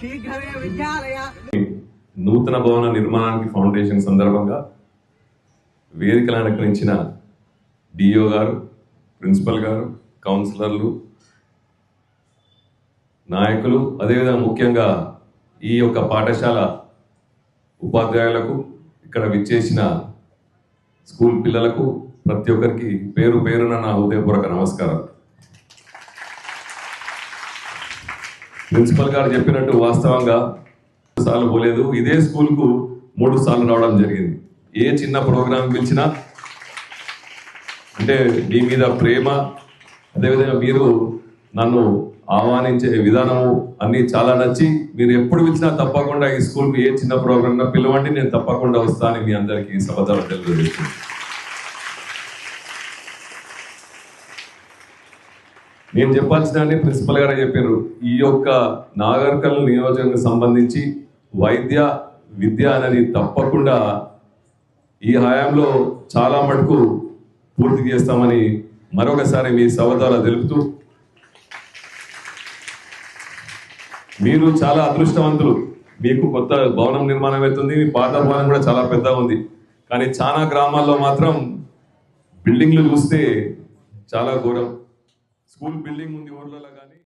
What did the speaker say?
శీఘ్రమే విద్యాలయ. నూతన భవన నిర్మాణానికి ఫౌండేషన్ సందర్భంగా వేదికలు అనుకరించిన డిఓ గారు ప్రిన్సిపల్ గారు కౌన్సిలర్లు నాయకులు అదేవిధంగా ముఖ్యంగా ఈ యొక్క పాఠశాల ఉపాధ్యాయులకు ఇక్కడ విచ్చేసిన స్కూల్ పిల్లలకు ప్రతి ఒక్కరికి పేరు పేరున నా హృదయపూర్వక నమస్కారం ప్రిన్సిపల్ గారు చెప్పినట్టు వాస్తవంగా సార్లు పోలేదు. ఇదే స్కూల్కు మూడు సార్లు రావడం జరిగింది. ఏ చిన్న ప్రోగ్రాం పిలిచినా అంటే మీ మీద ప్రేమ అదేవిధంగా మీరు నన్ను ఆహ్వానించే విధానము అన్ని చాలా నచ్చి మీరు ఎప్పుడు పిలిచినా తప్పకుండా ఈ స్కూల్కి ఏ చిన్న ప్రోగ్రామ్ పిలవండి నేను తప్పకుండా వస్తాను మీ అందరికీ సభదాలు తెలియజేస్తున్నాను. నేను చెప్పాల్సిన ప్రిన్సిపల్ గారు చెప్పారు. ఈ యొక్క నాగర్కల్ నియోజకవర్గం సంబంధించి వైద్య విద్య అనేది తప్పకుండా ఈ హయాంలో చాలా మటుకు పూర్తి చేస్తామని మరొకసారి మీ సవదాల తెలుపుతూ మీరు చాలా అదృష్టవంతులు. మీకు కొత్త భవనం నిర్మాణం అవుతుంది మీ పాత భవనం కూడా చాలా పెద్దగా ఉంది. కానీ చాలా గ్రామాల్లో మాత్రం బిల్డింగ్లు చూస్తే చాలా ఘోరం. స్కూల్ బిల్డింగ్ ఉంది ఊర్లలో కానీ